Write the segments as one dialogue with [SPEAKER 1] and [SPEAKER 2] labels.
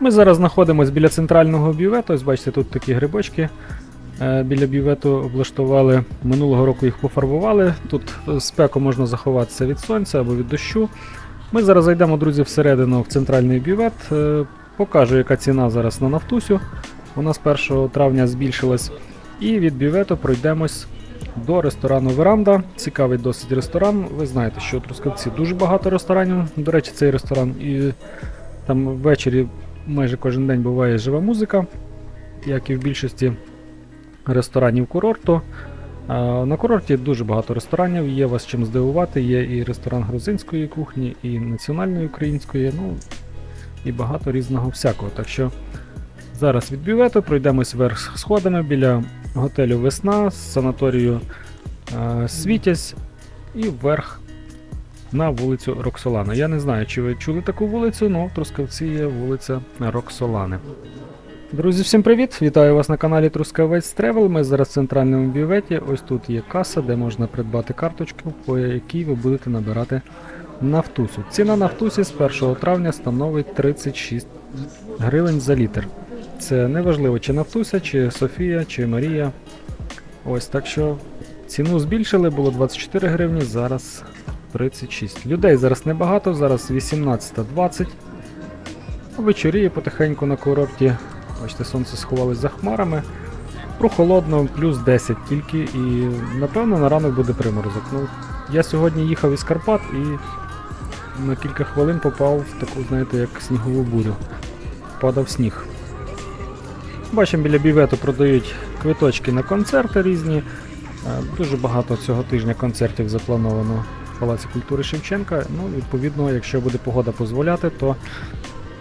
[SPEAKER 1] Ми зараз знаходимося біля центрального бювету. Ось бачите, тут такі грибочки е, біля бювету облаштували. Минулого року їх пофарбували. Тут е, спеку можна заховатися від сонця або від дощу. Ми зараз зайдемо, друзі, всередину в центральний бювет. Е, Покажу, яка ціна зараз на нафтусю. Вона з 1 травня збільшилась. І від бювету пройдемось до ресторану Веранда. Цікавий досить ресторан. Ви знаєте, що у Трускавці дуже багато ресторанів. До речі, цей ресторан і там ввечері майже кожен день буває жива музика, як і в більшості ресторанів курорту. На курорті дуже багато ресторанів, є вас чим здивувати. Є і ресторан грузинської кухні, і національної української, ну і багато різного всякого. Так що зараз від бювету пройдемось вверх сходами біля готелю Весна, з санаторію Світязь і вверх на вулицю Роксолана. Я не знаю, чи ви чули таку вулицю, але Трускавці є вулиця Роксолани. Друзі, всім привіт! Вітаю вас на каналі Трускавець Тревел. Ми зараз в центральному бюветі. Ось тут є каса, де можна придбати карточку, по якій ви будете набирати нафтусу. Ціна нафтусі з 1 травня становить 36 гривень за літр. Це неважливо, чи Нафтуся, чи Софія, чи Марія. Ось так що ціну збільшили, було 24 гривні, зараз 36. Людей зараз небагато, зараз 18.20. Вечоріє потихеньку на курорті. Бачите, сонце сховалось за хмарами. Прохолодно, плюс 10 тільки, і напевно на ранок буде приморозок. Ну, я сьогодні їхав із Карпат і на кілька хвилин попав в таку, знаєте, як снігову бурю. Падав сніг. Бачимо, біля бівету продають квиточки на концерти різні. Е, Дуже багато цього тижня концертів заплановано Палаці культури Шевченка. Ну, відповідно, якщо буде погода дозволяти, то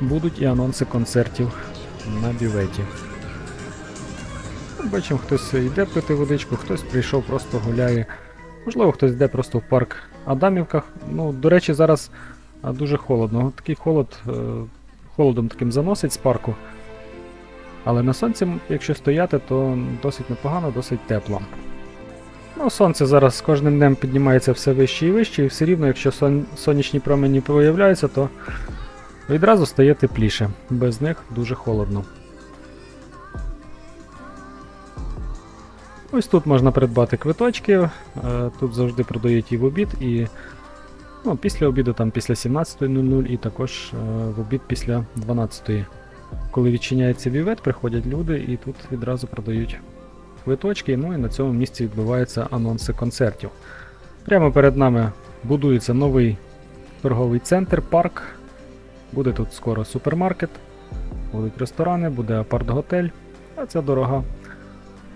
[SPEAKER 1] будуть і анонси концертів на біветі. Ну, Бачимо, хтось йде пити водичку, хтось прийшов, просто гуляє. Можливо, хтось йде просто в парк Адамівках. Ну, до речі, зараз дуже холодно. Такий холод, е, холодом таким заносить з парку. Але на сонці, якщо стояти, то досить непогано, досить тепло. Ну, сонце зараз з кожним днем піднімається все вище і вище, і все рівно, якщо сон... сонячні промені появляються, то відразу стає тепліше. Без них дуже холодно. Ось тут можна придбати квиточки. е, Тут завжди продають і в обід, і ну, після обіду, там після 17.00, і також е, в обід після 12.00. Коли відчиняється бювет, приходять люди і тут відразу продають квиточки. Ну і на цьому місці відбуваються анонси концертів. Прямо перед нами будується новий торговий центр, парк. Буде тут скоро супермаркет, будуть ресторани, буде апарт-готель, а це дорога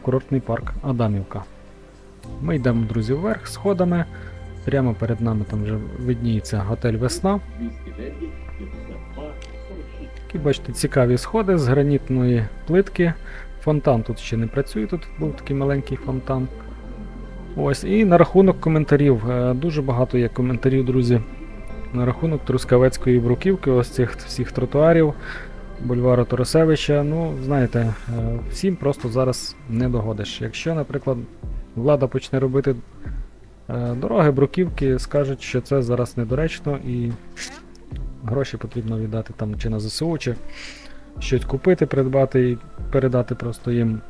[SPEAKER 1] курортний парк Адамівка. Ми йдемо, друзі, вверх сходами. Прямо перед нами там вже видніється готель Весна. Такі, бачите, цікаві сходи з гранітної плитки. Фонтан тут ще не працює, тут був такий маленький фонтан. Ось, і на рахунок коментарів. Е, Дуже багато є коментарів, друзі. На рахунок Трускавецької бруківки, ось цих всіх тротуарів, бульвару Торосевича. Ну, знаєте, е, всім просто зараз не догодиш. Якщо, наприклад, влада почне робити е, дороги, бруківки, скажуть, що це зараз недоречно і гроші потрібно віддати там чи на ЗСУ, чи щось купити, придбати і передати просто їм.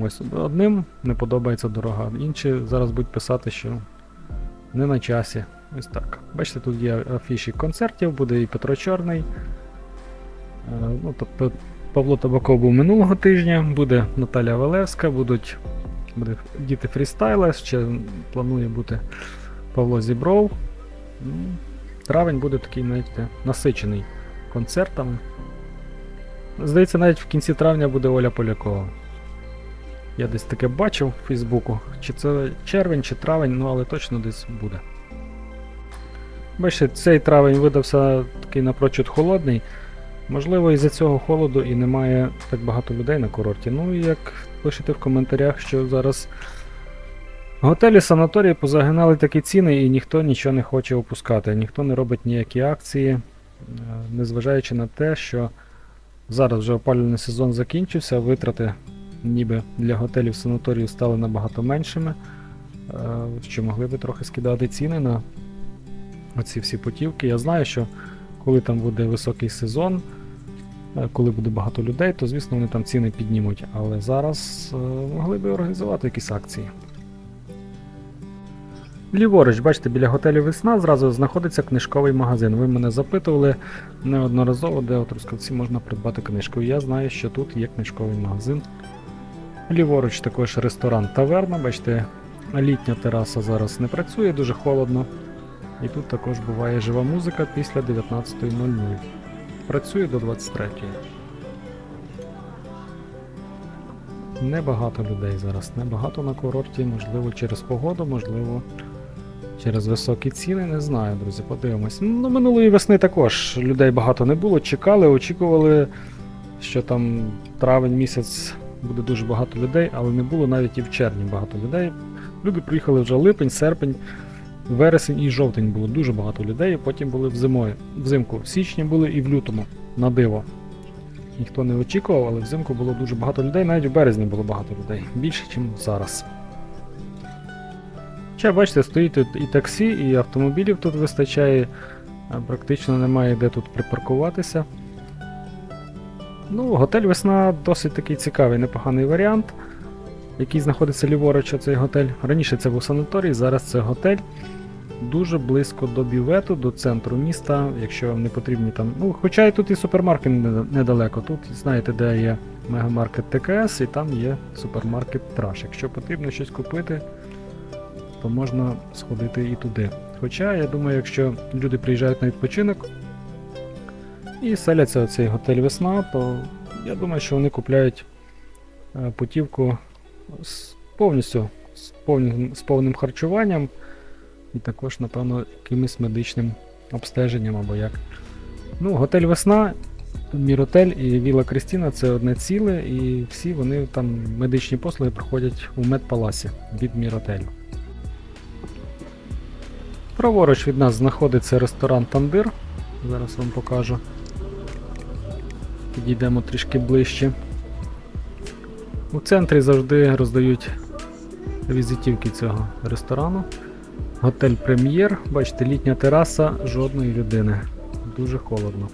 [SPEAKER 1] Ось одним не подобається дорога, інші зараз будуть писати, що не на часі. Ось так. Бачите, тут є афіші концертів, буде і Петро Чорний. Е, Ну, тобто Павло Табаков був минулого тижня, буде Наталя Валевська, будуть буде діти фрістайла, ще планує бути Павло Зібров. Ну, Травень буде такий навіть насичений концертами. Здається, навіть в кінці травня буде Оля Полякова. Я десь таке бачив в Фейсбуку. Чи це червень, чи травень, ну але точно десь буде. Бачите, цей травень видався такий напрочуд холодний. Можливо, із-за цього холоду і немає так багато людей на курорті. Ну і як пишете в коментарях, що зараз готелі, санаторії позагинали такі ціни і ніхто нічого не хоче опускати, ніхто не робить ніякі акції, е, незважаючи на те, що зараз вже опалювальний сезон закінчився, витрати ніби для готелів санаторіїв стали набагато меншими, е, що могли би трохи скидати ціни на оці всі путівки. Я знаю, що коли там буде високий сезон, Е, Коли буде багато людей, то звісно вони там ціни піднімуть. Але зараз е, могли би організувати якісь акції. Ліворуч, бачите, біля готелю Весна зразу знаходиться книжковий магазин. Ви мене запитували неодноразово, де у Трускавці можна придбати книжку. Я знаю, що тут є книжковий магазин. Ліворуч також ресторан Таверна. Бачите, літня тераса зараз не працює, дуже холодно. І тут також буває жива музика після 19.00. Працює до 23.00. Небагато людей зараз. Небагато на курорті, можливо, через погоду, можливо, через високі ціни, не знаю, друзі, подивимось. Ну, минулої весни також людей багато не було. Чекали, очікували, що там травень місяць буде дуже багато людей, але не було навіть і в червні багато людей. Люди приїхали вже липень, серпень, вересень і жовтень було дуже багато людей, потім були в зимою. Взимку в січні були і в лютому, на диво. Ніхто не очікував, але взимку було дуже багато людей, навіть у березні було багато людей. Більше, ніж зараз. Ще бачите, стоїть тут і таксі, і автомобілів тут вистачає. Практично немає де тут припаркуватися. Ну, готель Весна досить такий цікавий, непоганий варіант, який знаходиться ліворуч цей готель. Раніше це був санаторій, зараз це готель. Дуже близько до бювету, до центру міста, якщо вам не потрібні там. Ну, хоча і тут і супермаркет недалеко. Тут знаєте, де є мегамаркет ТКС, і там є супермаркет Траш. Якщо потрібно щось купити, то можна сходити і туди. Хоча, я думаю, якщо люди приїжджають на відпочинок і селяться в цей готель Весна, то я думаю, що вони купляють е, путівку з повністю з повним, з повним харчуванням і також, напевно, якимось медичним обстеженням або як. Ну, готель Весна, Міротель і Віла Крістіна це одне ціле, і всі вони там медичні послуги проходять у медпаласі від Міротелю. Праворуч від нас знаходиться ресторан Тандир. Зараз вам покажу. Підійдемо трішки ближче. У центрі завжди роздають візитівки цього ресторану. Готель Прем'єр. Бачите, літня тераса, жодної людини. Дуже холодно.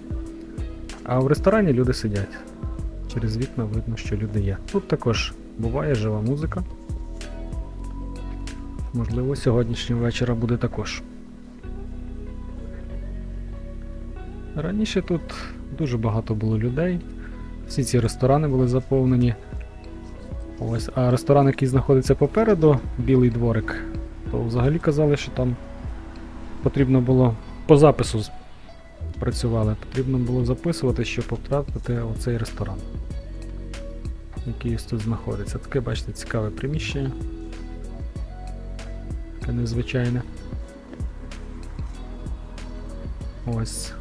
[SPEAKER 1] А в ресторані люди сидять. Через вікна видно, що люди є. Тут також буває жива музика. Можливо, сьогоднішнього вечора буде також. Раніше тут дуже багато було людей. Всі ці ресторани були заповнені. Ось, а ресторан, який знаходиться попереду, Білий дворик, то взагалі казали, що там потрібно було по запису працювали. Потрібно було записувати, щоб потрапити у цей ресторан, який тут знаходиться. Таке, бачите, цікаве приміщення. Таке незвичайне. Ось.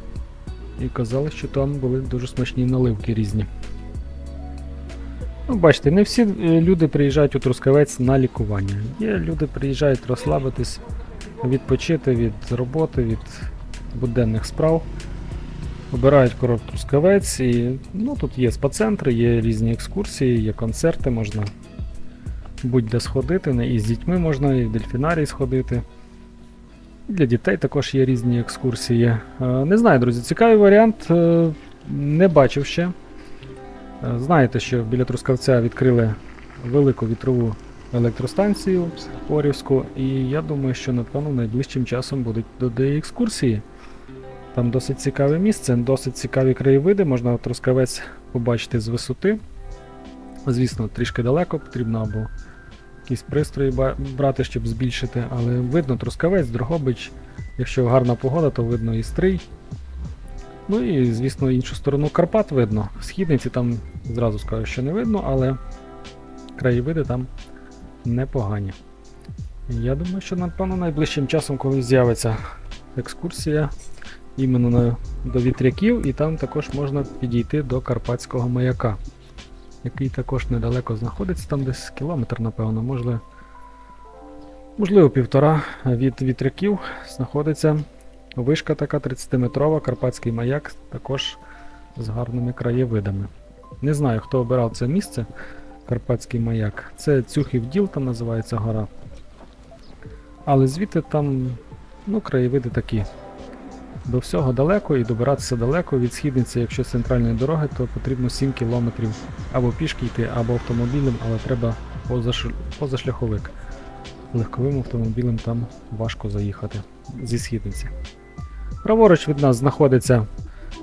[SPEAKER 1] І казали, що там були дуже смачні наливки різні. Ну, бачите, не всі е, люди приїжджають у Трускавець на лікування. Є люди приїжджають розслабитись, відпочити від роботи, від буденних справ. Обирають курорт Трускавець і ну, тут є спа-центри, є різні екскурсії, є концерти, можна будь-де сходити, і з дітьми можна, і в дельфінарій сходити. Для дітей також є різні екскурсії. Е, Не знаю, друзі, цікавий варіант. е, Не бачив ще. Е, Знаєте, що біля Трускавця відкрили велику вітрову електростанцію Орівську, і я думаю, що напевно найближчим часом будуть туди екскурсії. Там досить цікаве місце, досить цікаві краєвиди, можна Трускавець побачити з висоти. Звісно, трішки далеко, потрібно або якісь пристрої брати, щоб збільшити, але видно Трускавець, Дрогобич. Якщо гарна погода, то видно і стрий. Ну і, звісно, іншу сторону Карпат видно. Східниці там зразу скажу, що не видно, але краєвиди там непогані. Я думаю, що напевно найближчим часом, коли з'явиться екскурсія іменно до вітряків, і там також можна підійти до Карпатського маяка, який також недалеко знаходиться, там десь кілометр, напевно, можливо, можливо півтора від вітряків знаходиться Вишка така 30-метрова, Карпатський маяк, також з гарними краєвидами. Не знаю, хто обирав це місце, Карпатський маяк. Це Цюхів діл, там називається гора. Але звідти там ну, краєвиди такі До всього далеко і добиратися далеко від східниці, якщо з центральної дороги, то потрібно 7 кілометрів або пішки йти, або автомобілем, але треба позаш... позашляховик. Легковим автомобілем там важко заїхати зі східниці. Праворуч від нас знаходиться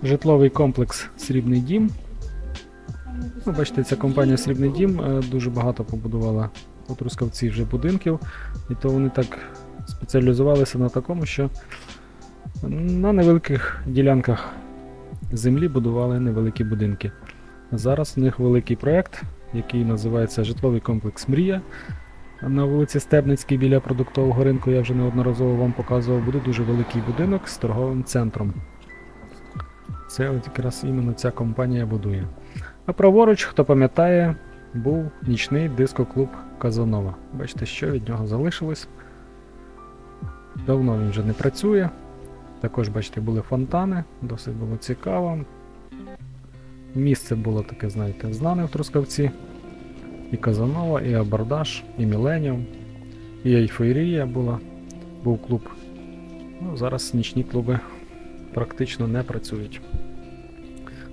[SPEAKER 1] житловий комплекс Срібний Дім. Ну, бачите, ця компанія Срібний Дім е, дуже багато побудувала у Трускавці вже будинків, і то вони так спеціалізувалися на такому, що на невеликих ділянках землі будували невеликі будинки. Зараз у них великий проєкт, який називається Житловий комплекс Мрія. На вулиці Стебницькій біля продуктового ринку я вже неодноразово вам показував, буде дуже великий будинок з торговим центром. Це от якраз іменно ця компанія будує. А праворуч, хто пам'ятає, був нічний дискоклуб Казанова. Бачите, що від нього залишилось. Давно він вже не працює. Також, бачите, були фонтани, досить було цікаво. Місце було таке, знаєте, знане в Трускавці. І Казанова, і Абордаж, і Міленіум, і Ейфорія була, був клуб. Ну, зараз нічні клуби практично не працюють.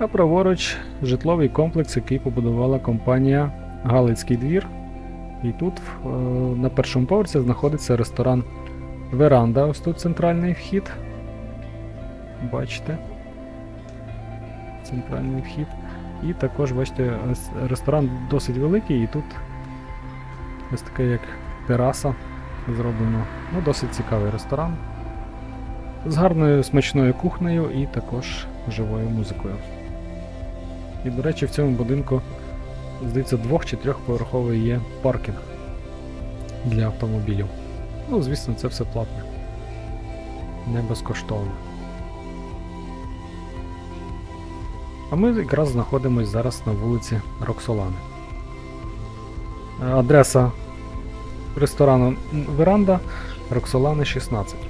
[SPEAKER 1] А праворуч житловий комплекс, який побудувала компанія Галицький двір. І тут е, на першому поверсі знаходиться ресторан Веранда. Ось тут центральний вхід. Бачите. Центральний вхід. І також, бачите, ресторан досить великий, і тут ось таке як тераса зроблено. Ну, досить цікавий ресторан. З гарною смачною кухнею і також живою музикою. І, до речі, в цьому будинку, здається, двох чи трьохповерховий є паркінг для автомобілів. Ну, звісно, це все платне. Не безкоштовно. А ми якраз знаходимося зараз на вулиці Роксолани. Адреса ресторану Веранда Роксолани 16.